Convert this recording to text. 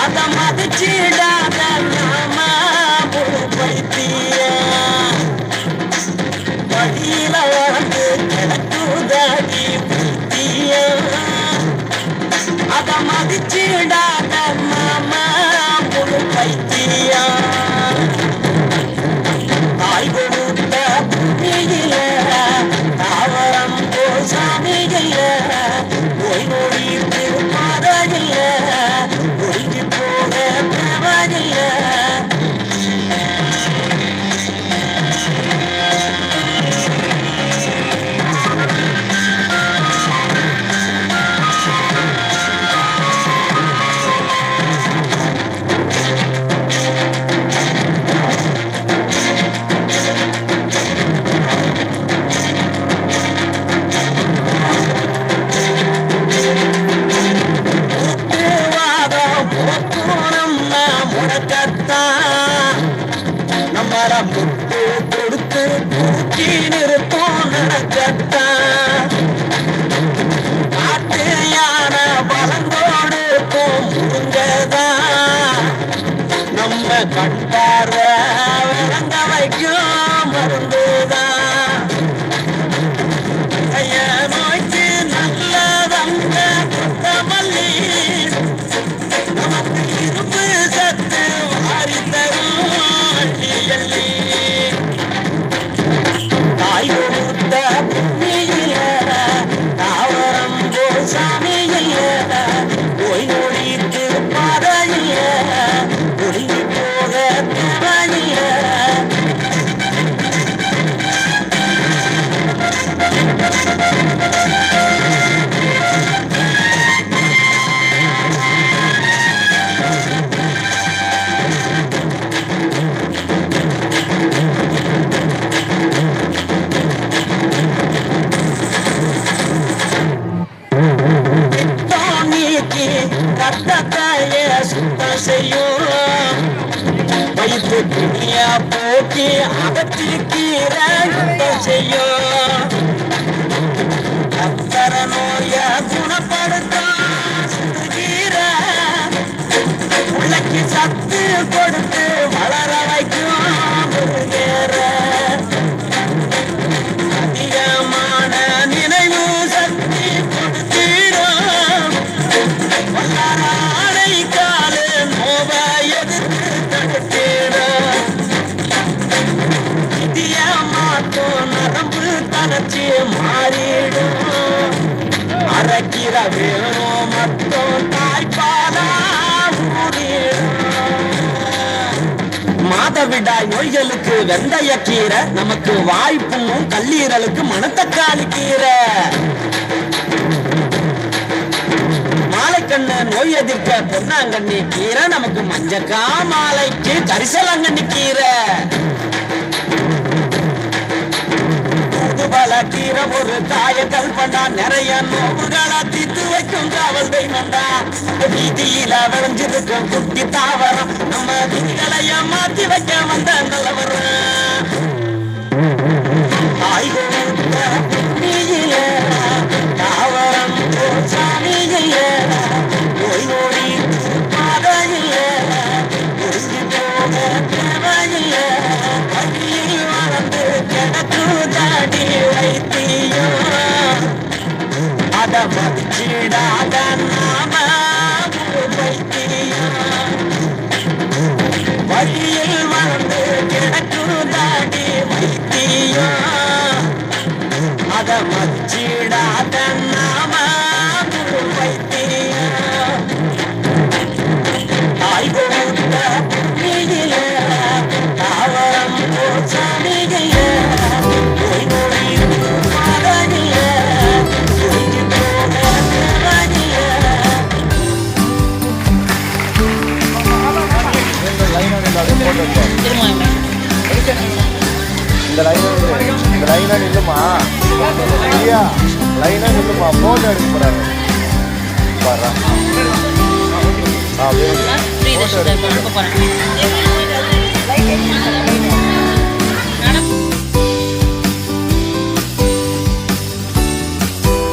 அத மதிச்சிடாத நாமா முழு பைத்திய வழியில வந்து கிடக்குதாகி பைத்திய அத தூக்கி நிறுத்தோம் நினைச்சத்தான் காட்டு யானை பலங்கோடு முருங்கதான் நம்ம கண்டார say you துணிய போக்கி அகற்றி கீரை சுத்தம் செய்யும் கத்தர நோய குணப்படுத்தும் சிறுகீரை பிள்ளைக்கு சத்து கொடுத்து வளர வைக்கும். மாறிடும் அரைக்கிற வேணும் மட்டும் தாய்ப்பாலா மாதவிடாய் நோய்களுக்கு வெந்தய கீரை நமக்கு வாய்ப்பும் கல்லீரலுக்கு மணத்தக்காளி கீரை மாலைக்கண்ணு நோய் எதிர்க்க பொன்னாங்கண்ணி கீரை நமக்கு மஞ்சக்கா மாலைக்கு கரிசலாங்கண்ணி கீரை. தூதுவள கீரை ஒரு தாய கல்பண்டா நிறைய நோவுகளா தீத்து வைக்கும் காவல் தெய்வம்டா. வீதியில விளைஞ்சிருக்கும் குட்டி தாவரம். நம்ம விதிகளைய மாத்தி வைக்க வந்த நல்லவர். தாய் அத மதிச்சிடாத நாம ஒரு வைத்தியம் வழியில் வளர்ந்து கிடக்கு தாடி வைத்தியம் அத மதிச்சிடாத இந்த லைன் இந்த லைனா நில்லுமா? ஐயா லைனா நில்லுமா? போட்டோ எடுக்க போறாரு பாரு. ஆ ஃப்ரீ தர்ஷன் அனுப்ப